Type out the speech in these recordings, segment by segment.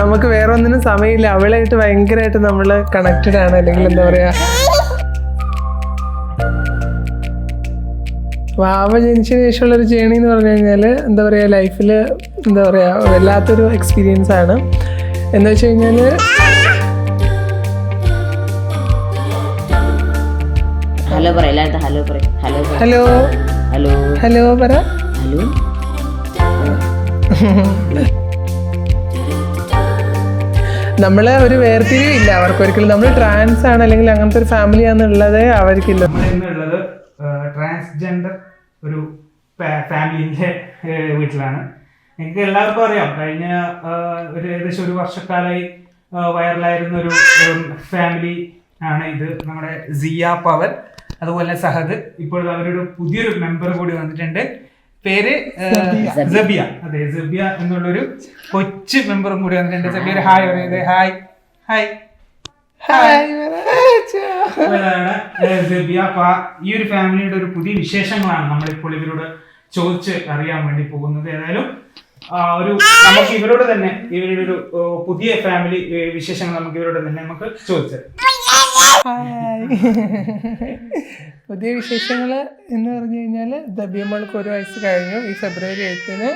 നമുക്ക് വേറെ ഒന്നിനും സമയമില്ല. അവളായിട്ട് ഭയങ്കരമായിട്ട് നമ്മൾ കണക്റ്റഡ് ആണ്. അല്ലെങ്കിൽ എന്താ പറയാ? വാവ ജനിച്ചതിന് ശേഷമുള്ള ഒരു ജേണി എന്ന് പറഞ്ഞു കഴിഞ്ഞാൽ എന്താ പറയുക ലൈഫിൽ എന്താ പറയുക വല്ലാത്തൊരു എക്സ്പീരിയൻസ് ആണ്. എന്താ വെച്ച് കഴിഞ്ഞാൽ ഹലോ പറ എല്ലായിടത്തും ഹലോ പറ ഹലോ ഹലോ ഹലോ ഹലോ പറ. ഹലോ നമ്മൾ ഒരു വേർതിരിവില്ല അവർക്ക് ഒരിക്കലും നമ്മൾ ട്രാൻസ് ആണ് അല്ലെങ്കിൽ അങ്ങനത്തെ ഒരു ഫാമിലി ആണെന്നുള്ളത് അവർക്കില്ല. ഇന്നുള്ളത് ട്രാൻസ്ജെൻഡർ ഒരു ഫാമിലിന്റെ വീട്ടിലാണ്. എനിക്ക് എല്ലാവർക്കും അറിയാം. കഴിഞ്ഞ ഒരു ഏകദേശം ഒരു വർഷക്കാലമായി വൈറലായിരുന്ന ഒരു ഫാമിലി ആണ് ഇത്. നമ്മുടെ സിയ പവൻ. അതുപോലെ സഹദ് ഇപ്പോൾ അവരുടെ പുതിയൊരു മെമ്പർ കൂടി വന്നിട്ടുണ്ട്. പേര് സബിയ. അതെ സബിയ എന്നുള്ളൊരു കൊച്ചു മെമ്പറും കൂടി വന്നിട്ടുണ്ട്. സബിയ ഒരു ഹായ് പറയുന്നത് ഹായ്. ഹായ്. സെബിയ. ഈ ഒരു ഫാമിലിയുടെ ഒരു പുതിയ വിശേഷങ്ങളാണ് നമ്മളിപ്പോൾ ഇവരോട് ചോദിച്ച് അറിയാൻ വേണ്ടി പോകുന്നത്. ഏതായാലും ഒരു നമുക്ക് ഇവരോട് തന്നെ ഇവരുടെ ഒരു പുതിയ ഫാമിലി വിശേഷങ്ങൾ നമുക്ക് ഇവരോട് തന്നെ നമുക്ക് ചോദിച്ചത് പുതിയ വിശേഷങ്ങൾ എന്ന് പറഞ്ഞു കഴിഞ്ഞാൽ ദബിയമ്മൾക്ക് ഒരു വയസ്സ് കഴിഞ്ഞു. ഈ ഫെബ്രുവരി എയ്ത്തിന്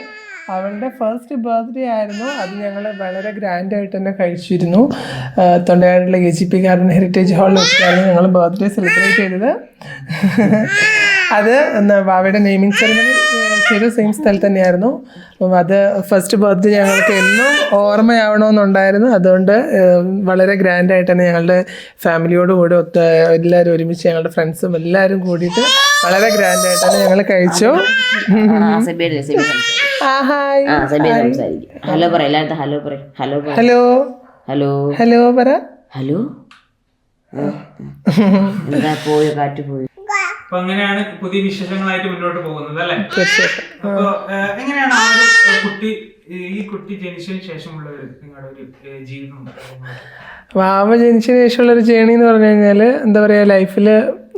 അവളുടെ ഫസ്റ്റ് ബർത്ത്ഡേ ആയിരുന്നു. അത് ഞങ്ങൾ വളരെ ഗ്രാൻഡായിട്ട് തന്നെ കഴിച്ചിരുന്നു. തൊണ്ടയാടുള്ള A G P garden heritage ഹാളിൽ വെച്ചിട്ടാണ് ഞങ്ങൾ ബർത്ത്ഡേ സെലിബ്രേറ്റ് ചെയ്തത്. അത് ബാവയുടെ നെയ്മിങ് സെറിമണി ചെയ്ത സെയിം സ്ഥലത്ത് തന്നെയായിരുന്നു. അപ്പം അത് ഫസ്റ്റ് ബർത്ത്ഡേ ഞങ്ങൾക്ക് എന്നും ഓർമ്മയാവണമെന്നുണ്ടായിരുന്നു. അതുകൊണ്ട് വളരെ ഗ്രാൻഡായിട്ട് തന്നെ ഞങ്ങളുടെ ഫാമിലിയോട് കൂടി ഒത്ത് എല്ലാവരും ഒരുമിച്ച് ഞങ്ങളുടെ ഫ്രണ്ട്സും എല്ലാവരും കൂടിയിട്ട് വളരെ ഗ്രാൻഡായിട്ട് തന്നെ ഞങ്ങൾ കഴിച്ചു. ഹലോ പറ എല്ലായിടത്തും ഹലോ പറ ഹലോ ഹലോ. ഹലോ. ഹലോ പറ. ഹലോ. എന്താ പോയോ കാറ്റ് പോയോ? അപ്പൊ അങ്ങനെയാണ് പുതിയ വിശേഷങ്ങളായിട്ട് മുന്നോട്ട് പോകുന്നത് അല്ലെ? അപ്പൊ എങ്ങനെയാണ് ആ ഒരു കുട്ടി ഈ കുട്ടി ജനിച്ചതിന് ശേഷമുള്ള ഒരു നിങ്ങളുടെ ഒരു ജീവിതം വാമ ജനിച്ചതിന് ശേഷമുള്ള ഒരു ജേണി എന്ന് പറഞ്ഞു കഴിഞ്ഞാൽ എന്താ പറയുക ലൈഫിൽ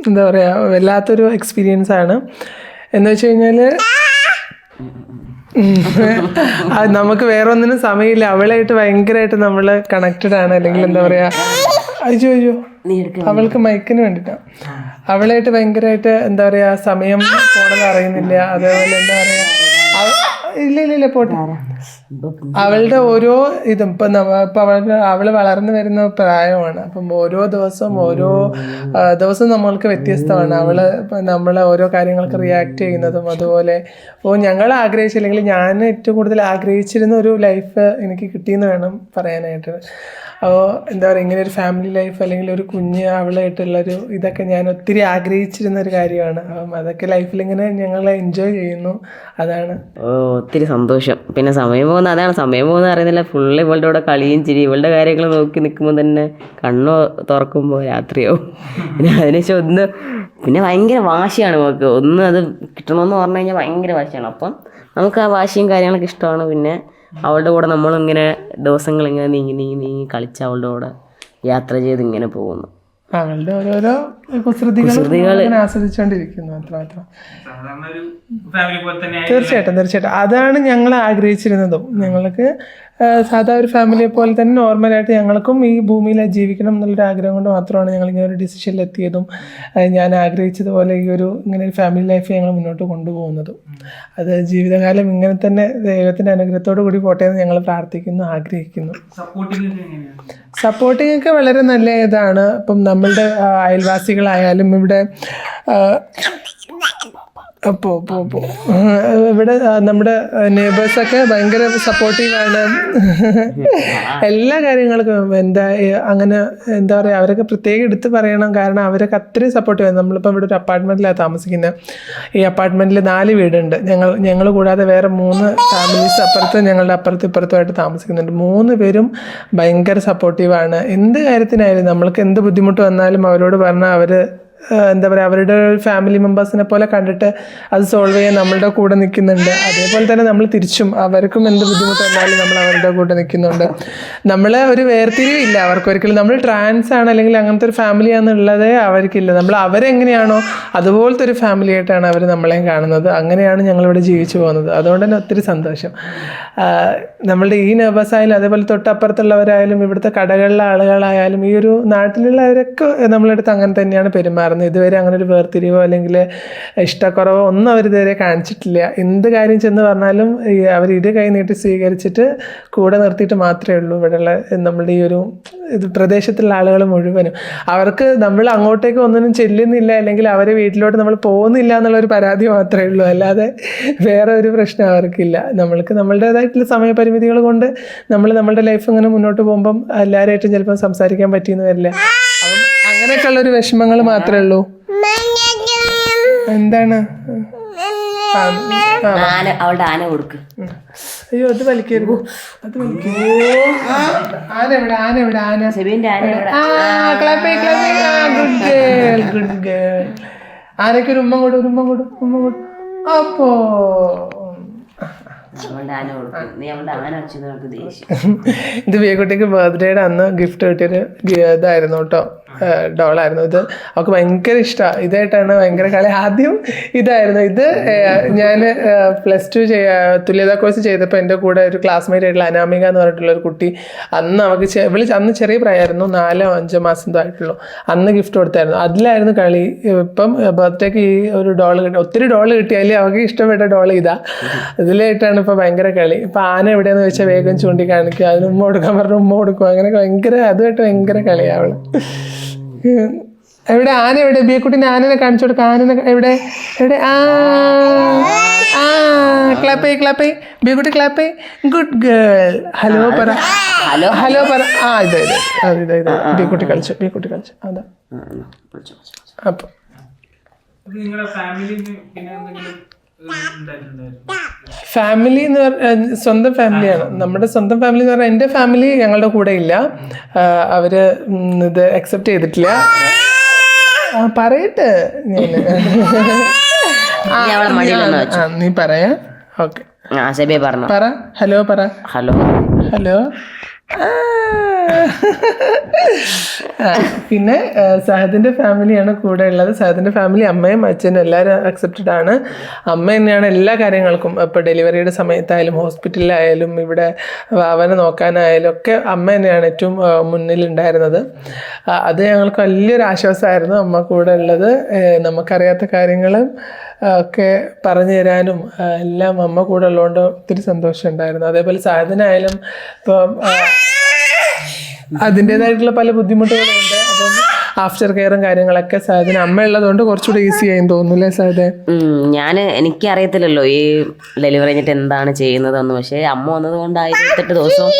എന്താ പറയുക വല്ലാത്തൊരു എക്സ്പീരിയൻസ് ആണ്. എന്ന് വെച്ച് കഴിഞ്ഞാൽ നമുക്ക് വേറെ ഒന്നിനും സമയമില്ല. അവളായിട്ട് ഭയങ്കരമായിട്ട് നമ്മൾ കണക്റ്റഡ് ആണ്. അല്ലെങ്കിൽ എന്താ പറയുക അയ്യോ അയ്യോ. അവൾക്ക് മയക്കിന് വേണ്ടിയിട്ടാണ് അവളായിട്ട് ഭയങ്കരമായിട്ട് എന്താ പറയാ സമയം പോണത് അറിയുന്നില്ല. അതേപോലെ എന്താ പറയാ ഇല്ല ഇല്ല ഇല്ല പോട്ടെ. അവളുടെ ഓരോ ഇതും ഇപ്പൊ ഇപ്പം അവളുടെ അവൾ വളർന്നു വരുന്ന പ്രായമാണ്. അപ്പം ഓരോ ദിവസവും ഓരോ ദിവസവും നമ്മൾക്ക് വ്യത്യസ്തമാണ്. അവൾ നമ്മളെ ഓരോ കാര്യങ്ങൾക്ക് റിയാക്ട് ചെയ്യുന്നതും അതുപോലെ. ഓ ഞങ്ങൾ ആഗ്രഹിച്ചില്ലെങ്കിൽ ഞാൻ ഏറ്റവും കൂടുതൽ ആഗ്രഹിച്ചിരുന്ന ഒരു ലൈഫ് എനിക്ക് കിട്ടിയെന്ന് വേണം പറയാനായിട്ട്. എന്താ പറയുക ഇങ്ങനെ ഒരു ഫാമിലി ലൈഫ് അല്ലെങ്കിൽ ഒരു കുഞ്ഞ് അവളായിട്ടുള്ളൊരു ഇതൊക്കെ ഞാൻ ഒത്തിരി ആഗ്രഹിച്ചിരുന്ന ഒരു കാര്യമാണ്. അപ്പം അതൊക്കെ ലൈഫിൽ ഇങ്ങനെ ഞങ്ങൾ എൻജോയ് ചെയ്യുന്നു. അതാണ്. ഓ ഒത്തിരി സന്തോഷം. പിന്നെ സമയം പോകുന്ന അതാണ് സമയം പോകുന്ന അറിയുന്നില്ല. ഫുള്ള് ഇവളുടെ കൂടെ കളിയും ചിരി ഇവളുടെ കാര്യങ്ങൾ നോക്കി നിൽക്കുമ്പോൾ തന്നെ കണ്ണോ തുറക്കുമ്പോൾ രാത്രിയോ പിന്നെ അതിനുശേഷം ഒന്ന് പിന്നെ ഭയങ്കര വാശിയാണ് നമുക്ക് ഒന്ന് അത് കിട്ടണമെന്ന് പറഞ്ഞു കഴിഞ്ഞാൽ ഭയങ്കര വാശിയാണ്. അപ്പം നമുക്ക് ആ വാശിയും കാര്യങ്ങളൊക്കെ ഇഷ്ടമാണ്. പിന്നെ അവളുടെ കൂടെ നമ്മളിങ്ങനെ ദിവസങ്ങൾ ഇങ്ങനെ നീങ്ങി നീങ്ങി നീങ്ങി കളിച്ച് അവളുടെ കൂടെ യാത്ര ചെയ്ത് ഇങ്ങനെ പോകുന്നു. അവളുടെ ഓരോരോ ആസ്വദിച്ചുകൊണ്ടിരിക്കുന്നു അത്രമാത്രം. സാധാരണ ഒരു ഫാമിലി പോലെ തന്നെ തീർച്ചയായിട്ടും തീർച്ചയായിട്ടും. അതാണ് ഞങ്ങൾ ആഗ്രഹിച്ചിരുന്നതും. ഞങ്ങൾക്ക് സാധാ ഒരു ഫാമിലിയെ പോലെ തന്നെ നോർമലായിട്ട് ഞങ്ങൾക്കും ഈ ഭൂമിയിൽ ജീവിക്കണം എന്നുള്ളൊരു ആഗ്രഹം കൊണ്ട് മാത്രമാണ് ഞങ്ങൾ ഇങ്ങനെ ഒരു ഡിസിഷനിൽ എത്തിയതും ഞാൻ ആഗ്രഹിച്ചതുപോലെ ഈ ഒരു ഇങ്ങനെ ഒരു ഫാമിലി ലൈഫ് ഞങ്ങൾ മുന്നോട്ട് കൊണ്ടുപോകുന്നതും. അത് ജീവിതകാലം ഇങ്ങനെ തന്നെ ദൈവത്തിന്റെ അനുഗ്രഹത്തോടു കൂടി പോട്ടെ എന്ന് ഞങ്ങൾ പ്രാർത്ഥിക്കുന്നു ആഗ്രഹിക്കുന്നു. സപ്പോർട്ടിംഗ് ഒക്കെ വളരെ നല്ല ഇതാണ്. ഇപ്പം നമ്മളുടെ അയൽവാസികളായാലും ഇവിടെ അപ്പോൾ പോ പോ ഇവിടെ നമ്മുടെ നേബേഴ്സൊക്കെ ഭയങ്കര ആണ്. എല്ലാ കാര്യങ്ങൾക്കും എന്താ അങ്ങനെ എന്താ പറയുക അവരൊക്കെ പ്രത്യേകം എടുത്ത് പറയണം. കാരണം അവരൊക്കെ അത്രയും സപ്പോർട്ടീവ് നമ്മളിപ്പോൾ ഇവിടെ ഒരു അപ്പാർട്ട്മെന്റിലാണ് താമസിക്കുന്നത് ഈ അപ്പാർട്ട്മെന്റിൽ നാല് വീടുണ്ട്. ഞങ്ങൾ ഞങ്ങൾ കൂടാതെ വേറെ മൂന്ന് ഫാമിലീസ് അപ്പുറത്ത് ഞങ്ങളുടെ അപ്പുറത്തും ഇപ്പുറത്തുമായിട്ട് താമസിക്കുന്നുണ്ട്. മൂന്ന് പേരും ഭയങ്കര ആണ്. എന്ത് കാര്യത്തിനായാലും നമ്മൾക്ക് എന്ത് ബുദ്ധിമുട്ട് വന്നാലും അവരോട് പറഞ്ഞാൽ അവർ എന്താ പറയുക അവരുടെ ഫാമിലി മെമ്പേഴ്സിനെ പോലെ കണ്ടിട്ട് അത് സോൾവ് ചെയ്യാൻ നമ്മളുടെ കൂടെ നിൽക്കുന്നുണ്ട്. അതേപോലെ തന്നെ നമ്മൾ തിരിച്ചും അവർക്കും എന്ത് ബുദ്ധിമുട്ട് വന്നാലും നമ്മൾ അവരുടെ കൂടെ നിൽക്കുന്നുണ്ട്. നമ്മൾ ഒരു വേർതിരിവില്ല അവർക്ക് ഒരിക്കലും നമ്മൾ ട്രാൻസ് ആണ് അല്ലെങ്കിൽ അങ്ങനത്തെ ഒരു ഫാമിലി ആണെന്നുള്ളതേ അവർക്കില്ല. നമ്മൾ അവരെങ്ങനെയാണോ അതുപോലത്തെ ഒരു ഫാമിലി ആയിട്ടാണ് അവർ നമ്മളെയും കാണുന്നത്. അങ്ങനെയാണ് ഞങ്ങളിവിടെ ജീവിച്ചു പോകുന്നത്. അതുകൊണ്ട് തന്നെ ഒത്തിരി സന്തോഷം. നമ്മളുടെ ഈ നെർവസ് ആയാലും അതേപോലെ തൊട്ടപ്പുറത്തുള്ളവരായാലും ഇവിടുത്തെ കടകളിലെ ആളുകളായാലും ഈ ഒരു നാട്ടിലുള്ളവരൊക്കെ നമ്മളെടുത്ത് അങ്ങനെ തന്നെയാണ് പെരുമാറുന്നത്. ഇതുവരെ അങ്ങനെ ഒരു വേർതിരിവോ അല്ലെങ്കിൽ ഇഷ്ടക്കുറവോ ഒന്നും അവർ ഇതുവരെ കാണിച്ചിട്ടില്ല. എന്ത് കാര്യം ചെന്ന് പറഞ്ഞാലും അവർ ഇരു കൈ നീട്ടി സ്വീകരിച്ചിട്ട് കൂടെ നിർത്തിയിട്ട് മാത്രമേ ഉള്ളൂ. ഇവിടെയുള്ള നമ്മുടെ ഈ ഒരു ഇത് പ്രദേശത്തുള്ള ആളുകൾ മുഴുവനും. അവർക്ക് നമ്മൾ അങ്ങോട്ടേക്ക് ഒന്നിനും ചെല്ലുന്നില്ല അല്ലെങ്കിൽ അവരെ വീട്ടിലോട്ട് നമ്മൾ പോകുന്നില്ല എന്നുള്ള ഒരു പരാതി മാത്രമേ ഉള്ളൂ. അല്ലാതെ വേറെ ഒരു പ്രശ്നം അവർക്കില്ല. നമ്മൾക്ക് നമ്മളുടേതായിട്ടുള്ള സമയപരിമിതികൾ കൊണ്ട് നമ്മൾ നമ്മളുടെ ലൈഫ് ഇങ്ങനെ മുന്നോട്ട് പോകുമ്പം എല്ലാവരുമായിട്ടും ചിലപ്പം സംസാരിക്കാൻ പറ്റിയെന്ന് വരില്ല. അപ്പം അങ്ങനെയൊക്കെയുള്ള ഒരു വിഷമങ്ങൾ മാത്രമേ ഉള്ളൂ. എന്താണ്? അവളുടെ ആന കൊടുക്ക്. അയ്യോ അത് വലിക്കരുത്. അത് ആന എവിടെ? എവിടെ? good girl. ആനയ്ക്ക് ഒരു ഉമ്മ കൊടു ഒരു ഉമ്മ കൊടു ഉമ്മ കൊടു. അപ്പോ. ഇത് ബിയക്കുട്ടിക്ക് ബർത്ത്ഡേയുടെ അന്ന് ഗിഫ്റ്റ് കിട്ടിയൊരു ഇതായിരുന്നു കേട്ടോ. ഡോളായിരുന്നു. ഇത് അവൾക്ക് ഭയങ്കര ഇഷ്ടമാണ് ഇതായിട്ടാണ് ഭയങ്കര കളി. ആദ്യം ഇതായിരുന്നു. ഇത് ഞാൻ പ്ലസ് ടു തുല്യതാ കോഴ്സ് ചെയ്തപ്പോൾ എന്റെ കൂടെ ഒരു ക്ലാസ്മേറ്റ് ആയിട്ടുള്ള അനാമിക എന്ന് പറഞ്ഞിട്ടുള്ള ഒരു കുട്ടി അന്ന് അവൾക്ക് വിളിച്ച് അന്ന് ചെറിയ പ്രായമായിരുന്നു. നാലോ അഞ്ചോ മാസം ആയിട്ടുള്ളൂ. അന്ന് ഗിഫ്റ്റ് കൊടുത്തായിരുന്നു. അതിലായിരുന്നു കളി. ഇപ്പം ബർത്ത്ഡേക്ക് ഈ ഒരു ഡോൾ കിട്ടി. ഒത്തിരി ഡോൾ കിട്ടിയാൽ അവൾക്ക് ഇഷ്ടപ്പെട്ട ഡോൾ ഇതാ. ഇതിലായിട്ടാണ് ഇപ്പോൾ ഭയങ്കര കളി. ഇപ്പം ആന എവിടെയെന്ന് വെച്ചാൽ വേഗം ചൂണ്ടിക്കാണിക്കുക അതിന് ഉമ്മ കൊടുക്കാൻ പറഞ്ഞു ഉമ്മ കൊടുക്കും. അങ്ങനെ ഭയങ്കര അതുമായിട്ട് ഭയങ്കര കളിയാണ് അവൾ. എവിടെ? ആന എവിടെ? ബിയക്കുട്ടിന്റെ ആനനെ കാണിച്ചു കൊടുക്ക. ആനനെ എവിടെ? എവിടെ? ആ ആ ക്ലാപ്പ് ചെയ് ക്ലാപ്പ് ചെയ് ബിയക്കുട്ടി ക്ലാപ്പ് ചെയ് ഗുഡ് ഗേൾ ഹലോ പറ. ഹലോ. ഹലോ പറ. ആ ഇത് ഇത് അത് ഇത് ഇത്. ബിയക്കുട്ടി കളിച്ചു ബിയക്കുട്ടി കളിച്ചു. അതാ. അപ്പം നിങ്ങളുടെ ഫാമിലി പിന്നെ എന്തെങ്കിലും ഫാമിലി എന്ന് പറഞ്ഞ സ്വന്തം ഫാമിലിയാണ് നമ്മുടെ സ്വന്തം ഫാമിലി എന്ന് പറഞ്ഞാൽ എന്റെ ഫാമിലി ഞങ്ങളുടെ കൂടെ ഇല്ല. അവർ ഇത് അക്സെപ്റ്റ് ചെയ്തിട്ടില്ല. പറയട്ടെ ഞാൻ നീ പറയാ? ഓക്കെ പറ. ഹലോ പറ. ഹലോ ഹലോ പിന്നെ സഹദിന്റെ ഫാമിലിയാണ് കൂടെ ഉള്ളത്. സഹദിന്റെ ഫാമിലി അമ്മയും അച്ഛനും എല്ലാവരും അക്സെപ്റ്റഡ് ആണ്. അമ്മ തന്നെയാണ് എല്ലാ കാര്യങ്ങൾക്കും. ഇപ്പോൾ ഡെലിവറിയുടെ സമയത്തായാലും ഹോസ്പിറ്റലിലായാലും ഇവിടെ അവനെ നോക്കാനായാലും ഒക്കെ അമ്മ തന്നെയാണ് ഏറ്റവും മുന്നിലുണ്ടായിരുന്നത്. അത് ഞങ്ങൾക്ക് വലിയൊരു ആശ്വാസമായിരുന്നു അമ്മ കൂടെ ഉള്ളത്. നമുക്കറിയാത്ത കാര്യങ്ങളും ഒക്കെ പറഞ്ഞു തരാനും എല്ലാം അമ്മ കൂടെ ഉള്ളതുകൊണ്ട് ഒത്തിരി സന്തോഷം ഉണ്ടായിരുന്നു. അതേപോലെ സാധനായാലും ഇപ്പം അതിന്റെതായിട്ടുള്ള പല ബുദ്ധിമുട്ടുകളുണ്ട് അപ്പം ആഫ്റ്റർ കെയറും കാര്യങ്ങളൊക്കെ സാധനം അമ്മ ഉള്ളതുകൊണ്ട് കുറച്ചുകൂടി ഈസി ആയി തോന്നുന്നില്ലേ സാധേ ഞാൻ എനിക്ക് അറിയത്തില്ലല്ലോ ഈ ഡെലിവറി കഴിഞ്ഞിട്ട് എന്താണ് ചെയ്യുന്നതെന്ന്. പക്ഷേ അമ്മ വന്നത് കൊണ്ട് ആയിരത്തെട്ട് ദിവസവും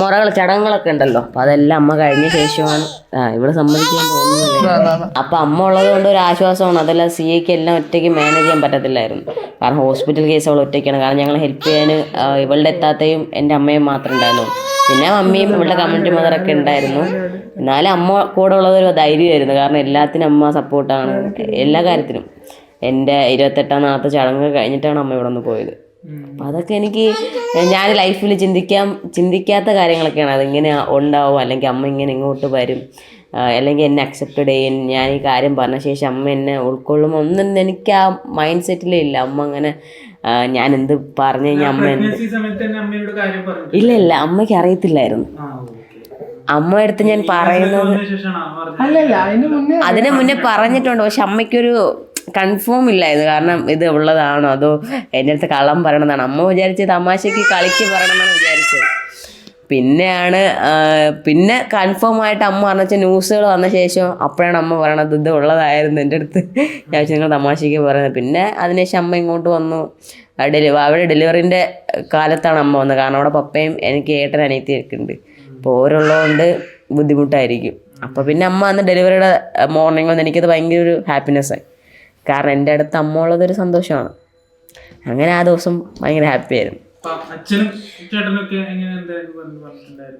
മുറകൾ ചടങ്ങുകളൊക്കെ ഉണ്ടല്ലോ. അപ്പൊ അതെല്ലാം അമ്മ കഴിഞ്ഞ ശേഷമാണ്. ഇവിടെ സമ്മതിക്കാൻ തോന്നുന്നില്ല. അപ്പൊ അമ്മ ഉള്ളത് കൊണ്ട് ഒരു ആശ്വാസമാണ്. അതെല്ലാം സി എക്ക് എല്ലാം ഒറ്റയ്ക്ക് മാനേജ് ചെയ്യാൻ പറ്റത്തില്ലായിരുന്നു. കാരണം ഹോസ്പിറ്റൽ കേസ് അവൾ ഒറ്റയ്ക്കാണ്. കാരണം ഞങ്ങൾ ഹെൽപ്പ് ചെയ്യാൻ ഇവളുടെ എത്താത്തയും എന്റെ അമ്മയും മാത്രമേ ഉണ്ടായിരുന്നുള്ളൂ. പിന്നെ മമ്മിയും ഇവളുടെ കമ്മ്യൂണിറ്റി മദറൊക്കെ ഉണ്ടായിരുന്നു. എന്നാലും അമ്മ കൂടെ ഉള്ളത് ഒരു ധൈര്യമായിരുന്നു. കാരണം എല്ലാത്തിനും അമ്മ സപ്പോർട്ടാണ് എല്ലാ കാര്യത്തിനും. എന്റെ ഇരുപത്തെട്ടാം നാളത്തെ ചടങ്ങ് കഴിഞ്ഞിട്ടാണ് അമ്മ ഇവിടെ നിന്ന് പോയത്. അപ്പം അതൊക്കെ എനിക്ക് ഞാൻ ലൈഫിൽ ചിന്തിക്കാൻ ചിന്തിക്കാത്ത കാര്യങ്ങളൊക്കെയാണ്. അതിങ്ങനെ ഉണ്ടാവും. അല്ലെങ്കിൽ അമ്മ ഇങ്ങനെ ഇങ്ങോട്ട് വരും. അല്ലെങ്കിൽ എന്നെ അക്സെപ്റ്റഡ് ചെയ്യും. ഞാൻ ഈ കാര്യം പറഞ്ഞ ശേഷം അമ്മ എന്നെ ഉൾക്കൊള്ളും. ഒന്നും എനിക്ക് ആ മൈൻഡ് സെറ്റിലേ ഇല്ല. അമ്മ അങ്ങനെ ഞാൻ എന്ത് പറഞ്ഞു കഴിഞ്ഞാൽ അമ്മ എന്ത് പ്രഗ്നൻസി അമ്മയോട് കാര്യം പറഞ്ഞു ഇല്ല ഇല്ല അമ്മയ്ക്ക് അറിയത്തില്ലായിരുന്നു. ആ ഓക്കെ. അമ്മ അടുത്ത് ഞാൻ പറയുന്നത് മുന്നേ അതിന് മുന്നേ പറഞ്ഞിട്ടുണ്ട് പക്ഷെ അമ്മയ്ക്കൊരു കൺഫേം ഇല്ലായിരുന്നു. കാരണം ഇത് ഉള്ളതാണോ അതോ എന്റെ അടുത്ത് കള്ളം പറയണതാണ് അമ്മ വിചാരിച്ചത് തമാശക്ക് കളിക്ക് പറയണമെന്നാണ് വിചാരിച്ചത് പിന്നെയാണ് പിന്നെ കൺഫേം ആയിട്ട് അമ്മ പറഞ്ഞ ന്യൂസുകൾ വന്ന ശേഷം അപ്പോഴാണ് അമ്മ പറയണത് ഇത് ഉള്ളതായിരുന്നു എന്റെ അടുത്ത്. ഞാൻ നിങ്ങൾ തമാശയ്ക്ക് പറയുന്നത്. പിന്നെ അതിനുശേഷം അമ്മ ഇങ്ങോട്ട് വന്നു. ഡെലി അവിടെ ഡെലിവറിന്റെ കാലത്താണ് അമ്മ വന്നത്. കാരണം അവിടെ പപ്പയും എനിക്ക് ഏട്ടൻ അനിയത്തിയൊക്കെ ഉണ്ട്. അപ്പോൾ ഓരുള്ളതുകൊണ്ട് ബുദ്ധിമുട്ടായിരിക്കും. അപ്പോൾ പിന്നെ അമ്മ അന്ന് ഡെലിവറിയുടെ മോർണിംഗ് വന്ന് എനിക്കത് ഭയങ്കര ഒരു ഹാപ്പിനെസ്സായി കാരണം എന്റെ അടുത്ത് അമ്മ ഉള്ളതൊരു സന്തോഷമാണ്. അങ്ങനെ ആ ദിവസം ഭയങ്കര ഹാപ്പി ആയിരുന്നു. അപ്പൊ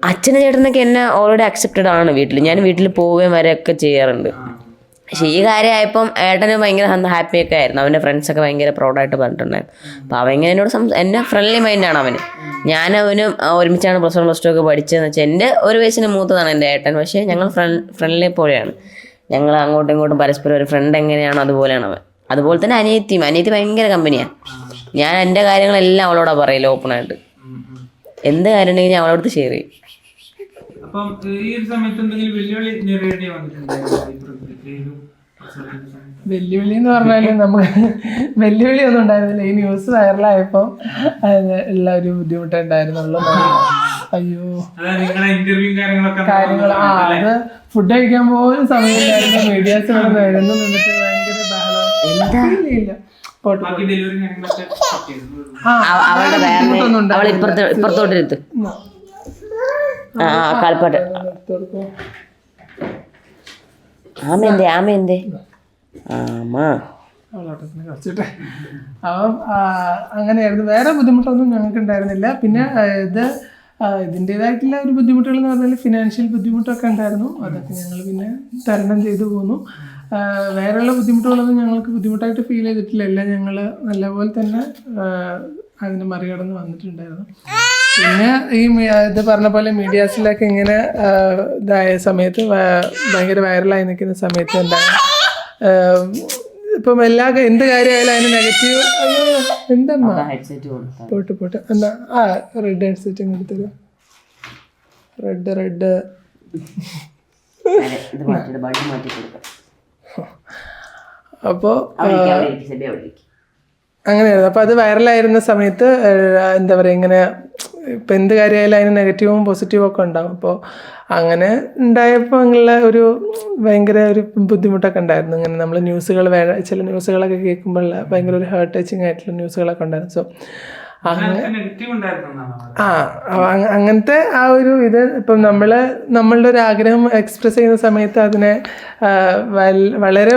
അച്ഛനും ചേട്ടനൊക്കെ എന്നെ ഓൾറെഡി അക്സെപ്റ്റഡ് ആണ് വീട്ടിൽ ഞാൻ വീട്ടിൽ പോവുകയും ഒക്കെ ചെയ്യാറുണ്ട്. പക്ഷേ ഈ കാര്യമായപ്പം ഏട്ടന് ഭയങ്കര ഹാപ്പി ഒക്കെ ആയിരുന്നു. അവന്റെ ഫ്രണ്ട്സൊക്കെ ഭയങ്കര പ്രൗഡായിട്ട് പറഞ്ഞിട്ടുണ്ടായിരുന്നു. അപ്പോൾ അവൻ ഇങ്ങനെ എന്നോട് സംസാ എന്നെ ഫ്രണ്ട്ലി മൈൻഡാണ് അവന്. ഞാൻ അവനും ഒരുമിച്ചാണ് പ്ലസ് വൺ പ്ലസ് ടു ഒക്കെ പഠിച്ചതെന്ന് വെച്ചാൽ എന്റെ ഒരു വയസ്സിന് മൂത്തതാണ് എന്റെ ഏട്ടൻ. പക്ഷേ ഞങ്ങൾ ഫ്രണ്ട് ഫ്രണ്ട്ലി പോലെയാണ്. ഞങ്ങൾ അങ്ങോട്ടും ഇങ്ങോട്ടും പരസ്പരം ഒരു ഫ്രണ്ട് എങ്ങനെയാണോ അതുപോലെയാണ് അവൻ. അതുപോലെ തന്നെ അനിയത്തിയും. അനിയത്തി ഭയങ്കര കമ്പനിയാണ് ഞാൻ എന്റെ കാര്യങ്ങളെല്ലാം അവളോടാ പറയൽ ഓപ്പണായിട്ട് എന്ത് കാര്യം ഉണ്ടെങ്കിൽ ഞാൻ അവളോട് ഷെയർ ചെയ്യും. അപ്പം ഈ ഒരു സമയത്ത് എന്തെങ്കിലും വെല്ലുവിളി നേരിടേണ്ടി വന്നിട്ടുണ്ടായിരുന്നോ എന്ന് പറഞ്ഞാൽ നമുക്ക് വെല്ലുവിളി ഒന്നും ഉണ്ടായിരുന്നില്ല. ഈ ന്യൂസ് വൈറലായപ്പോൾ അതിന് ഉള്ള ഒരു ബുദ്ധിമുട്ടുണ്ടായിരുന്നുള്ളൂ അയ്യോ. കാര്യങ്ങൾ ആ അത് ഫുഡ് കഴിക്കാൻ പോലും സമയമില്ലായിരുന്നു. മീഡിയാസ് ഇവിടെ വരുന്നു. നിന്നിട്ട് ഭയങ്കര ബഹളം. ഇല്ല, അവളുടെ അവൾ ഇപ്പുറത്ത് ഇപ്പുറത്തോട്ടിരുത്ത് ആ കാൽപ്പാട്ട്. ആമ എന്തേ ആമ എന്തേ? ആമ. അപ്പം അങ്ങനെയായിരുന്നു. വേറെ ബുദ്ധിമുട്ടൊന്നും ഞങ്ങൾക്ക് ഉണ്ടായിരുന്നില്ല. പിന്നെ ഇത് ഇതിന്റെതായിട്ടുള്ള ഒരു ബുദ്ധിമുട്ടുകൾ എന്ന് പറഞ്ഞാൽ ഫിനാൻഷ്യൽ ബുദ്ധിമുട്ടൊക്കെ ഉണ്ടായിരുന്നു. അതൊക്കെ ഞങ്ങൾ പിന്നെ തരണം ചെയ്തു പോന്നു. വേറെയുള്ള ബുദ്ധിമുട്ടുകളൊന്നും ഞങ്ങൾക്ക് ബുദ്ധിമുട്ടായിട്ട് ഫീൽ ചെയ്തിട്ടില്ല. എല്ലാം ഞങ്ങൾ നല്ലപോലെ തന്നെ അതിനെ മറികടന്ന് വന്നിട്ടുണ്ടായിരുന്നു. പിന്നെ ഈ ഇത് പറഞ്ഞ പോലെ മീഡിയാസിലൊക്കെ ഇങ്ങനെ ഇതായ സമയത്ത് ഭയങ്കര വൈറലായി നിൽക്കുന്ന സമയത്ത് ഉണ്ടായ ഇപ്പം എല്ലാ എന്ത് കാര്യമായാലും അതിന് നെഗറ്റീവ് എന്തമ്മ പോട്ട് പോട്ട്. എന്നാ ആ റെഡ് ഹെഡ്സെറ്റ് എടുത്തത് റെഡ് റെഡ് ബൾബ് മാറ്റി കൊടുക്കാം. അപ്പോൾ ഇരിക്ക്. അങ്ങനെയായിരുന്നു. അപ്പോൾ അത് വൈറലായിരുന്ന സമയത്ത് എന്താ പറയുക ഇങ്ങനെ ഇപ്പം എന്ത് കാര്യമായാലും അതിന് നെഗറ്റീവും പോസിറ്റീവും ഒക്കെ ഉണ്ടാവും. അപ്പോൾ അങ്ങനെ ഉണ്ടായപ്പോൾ അങ്ങനെ ഒരു ഭയങ്കര ഒരു ബുദ്ധിമുട്ടൊക്കെ ഉണ്ടായിരുന്നു. ഇങ്ങനെ നമ്മൾ ന്യൂസുകൾ വേറെ ചില ന്യൂസുകളൊക്കെ കേൾക്കുമ്പോഴുള്ള ഭയങ്കര ഒരു ഹേർട്ട് ടച്ചിങ് ആയിട്ടുള്ള ന്യൂസുകളൊക്കെ ഉണ്ടായിരുന്നു. സോ ആ അങ്ങനത്തെ ആ ഒരു ഇത് ഇപ്പം നമ്മൾ നമ്മളുടെ ഒരു ആഗ്രഹം എക്സ്പ്രസ് ചെയ്യുന്ന സമയത്ത് അതിനെ വളരെ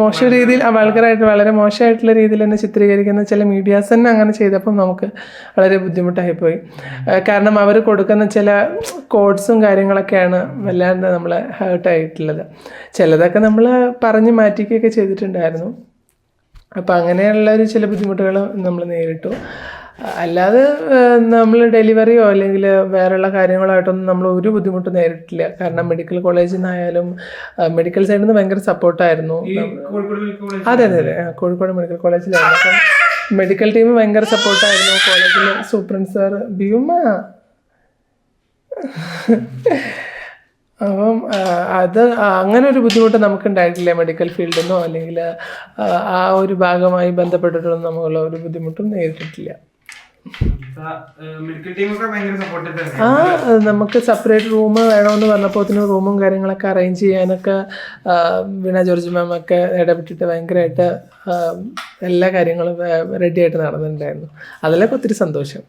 മോശ രീതിയിൽ വൾഗറായിട്ട് വളരെ മോശമായിട്ടുള്ള രീതിയിൽ തന്നെ ചിത്രീകരിക്കുന്ന ചില മീഡിയാസ് തന്നെ അങ്ങനെ ചെയ്തപ്പം നമുക്ക് വളരെ ബുദ്ധിമുട്ടായി പോയി കാരണം അവർ കൊടുക്കുന്ന ചില കോഡ്സും കാര്യങ്ങളൊക്കെയാണ് വല്ലാണ്ട് നമ്മളെ ഹേർട്ടായിട്ടുള്ളത് ചിലതൊക്കെ നമ്മൾ പറഞ്ഞ് മാറ്റിക്കുകയൊക്കെ ചെയ്തിട്ടുണ്ടായിരുന്നു. അപ്പം അങ്ങനെയുള്ള ഒരു ചില ബുദ്ധിമുട്ടുകൾ നമ്മൾ നേരിട്ടു. അല്ലാതെ നമ്മൾ ഡെലിവറിയോ അല്ലെങ്കിൽ വേറെയുള്ള കാര്യങ്ങളായിട്ടൊന്നും നമ്മൾ ഒരു ബുദ്ധിമുട്ടും നേരിട്ടില്ല. കാരണം മെഡിക്കൽ കോളേജിൽ നിന്നായാലും മെഡിക്കൽ സൈഡിൽ നിന്ന് ഭയങ്കര സപ്പോർട്ടായിരുന്നു. അതെ അതെ അതെ. കോഴിക്കോട് മെഡിക്കൽ കോളേജിലായിരുന്നു. അപ്പം മെഡിക്കൽ ടീം ഭയങ്കര സപ്പോർട്ടായിരുന്നു. കോളേജിലെ സൂപ്രണ്ട് സാർ ഭീമ. അപ്പം അത് അങ്ങനെ ഒരു ബുദ്ധിമുട്ട് നമുക്ക് ഉണ്ടായിട്ടില്ല മെഡിക്കൽ ഫീൽഡിൽ നിന്നോ അല്ലെങ്കിൽ ആ, ആ ഒരു ഭാഗമായി ബന്ധപ്പെട്ടിട്ടൊന്നും നമുക്കുള്ള ഒരു ബുദ്ധിമുട്ടും നേരിട്ടിട്ടില്ല. ആ നമുക്ക് സെപ്പറേറ്റ് റൂം വേണമെന്ന് പറഞ്ഞപ്പോൾ റൂമും കാര്യങ്ങളൊക്കെ അറേഞ്ച് ചെയ്യാനൊക്കെ വീണ ജോർജ് മാം ഒക്കെ ഇടപെട്ടിട്ട് ഭയങ്കരമായിട്ട് എല്ലാ കാര്യങ്ങളും റെഡി ആയിട്ട് നടന്നിട്ടുണ്ടായിരുന്നു. അതിലൊക്കെ ഒത്തിരി സന്തോഷം.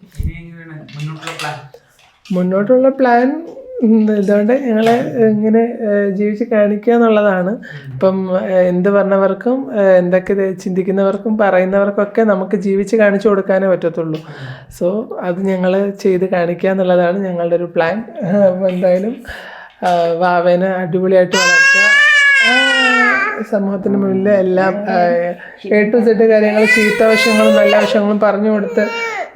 മുന്നോട്ടുള്ള പ്ലാൻ ഇതുകൊണ്ട് ഞങ്ങളെ ഇങ്ങനെ ജീവിച്ച് കാണിക്കുക എന്നുള്ളതാണ്. ഇപ്പം എന്ത് പറഞ്ഞവർക്കും എന്തൊക്കെ ചിന്തിക്കുന്നവർക്കും പറയുന്നവർക്കൊക്കെ നമുക്ക് ജീവിച്ച് കാണിച്ചു കൊടുക്കാനേ പറ്റത്തുള്ളൂ. സോ അത് ഞങ്ങൾ ചെയ്ത് കാണിക്കുക എന്നുള്ളതാണ് ഞങ്ങളുടെ ഒരു പ്ലാൻ. എന്തായാലും വാവേനെ അടിപൊളിയായിട്ട് വളർത്തുക. സമൂഹത്തിന് മുന്നിൽ എല്ലാം എ ടു സെഡ് കാര്യങ്ങൾ ചീത്ത വശങ്ങളും നല്ല വശങ്ങളും പറഞ്ഞു കൊടുത്ത്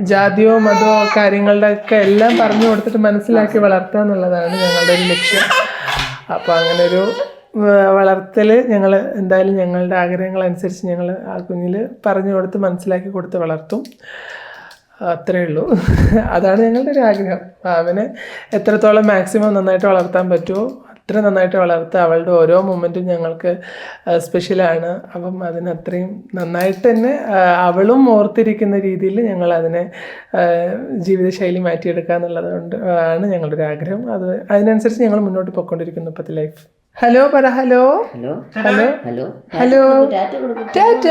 ജാതിയോ മതമോ കാര്യങ്ങളുടെ ഒക്കെ എല്ലാം പറഞ്ഞു കൊടുത്തിട്ട് മനസ്സിലാക്കി വളർത്തുക എന്നുള്ളതാണ് ഞങ്ങളുടെ ഒരു ലക്ഷ്യം. അപ്പോൾ അങ്ങനെ ഒരു വളർത്തൽ ഞങ്ങൾ എന്തായാലും ഞങ്ങളുടെ ആഗ്രഹങ്ങൾ അനുസരിച്ച് ഞങ്ങൾ ആ കുഞ്ഞിൽ പറഞ്ഞു കൊടുത്ത് മനസ്സിലാക്കി കൊടുത്ത് വളർത്തും. അത്രേ ഉള്ളൂ. അതാണ് ഞങ്ങളുടെ ഒരു ആഗ്രഹം. അവനെ എത്രത്തോളം മാക്സിമം നന്നായിട്ട് വളർത്താൻ പറ്റുമോ അത്ര നന്നായിട്ട് വളർത്തുക അവളുടെ ഓരോ മൊമെന്റും ഞങ്ങൾക്ക് സ്പെഷ്യലാണ് അപ്പം അതിനത്രയും നന്നായിട്ട് തന്നെ അവളും ഓർത്തിരിക്കുന്ന രീതിയിൽ ഞങ്ങൾ അതിനെ ജീവിതശൈലി മാറ്റിയെടുക്കുക എന്നുള്ളത് കൊണ്ട് ആണ് ഞങ്ങളുടെ ഒരു ആഗ്രഹം. അത് അതിനനുസരിച്ച് ഞങ്ങൾ മുന്നോട്ട് പോയിക്കൊണ്ടിരിക്കുന്നു ഇപ്പോഴത്തെ ലൈഫ് ഹലോ പറ hello? Hello? Hello? Hello? Tata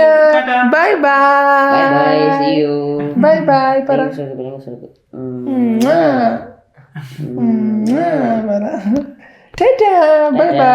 bye bye bye see you bye bye പറ. പറ. Tata bye bye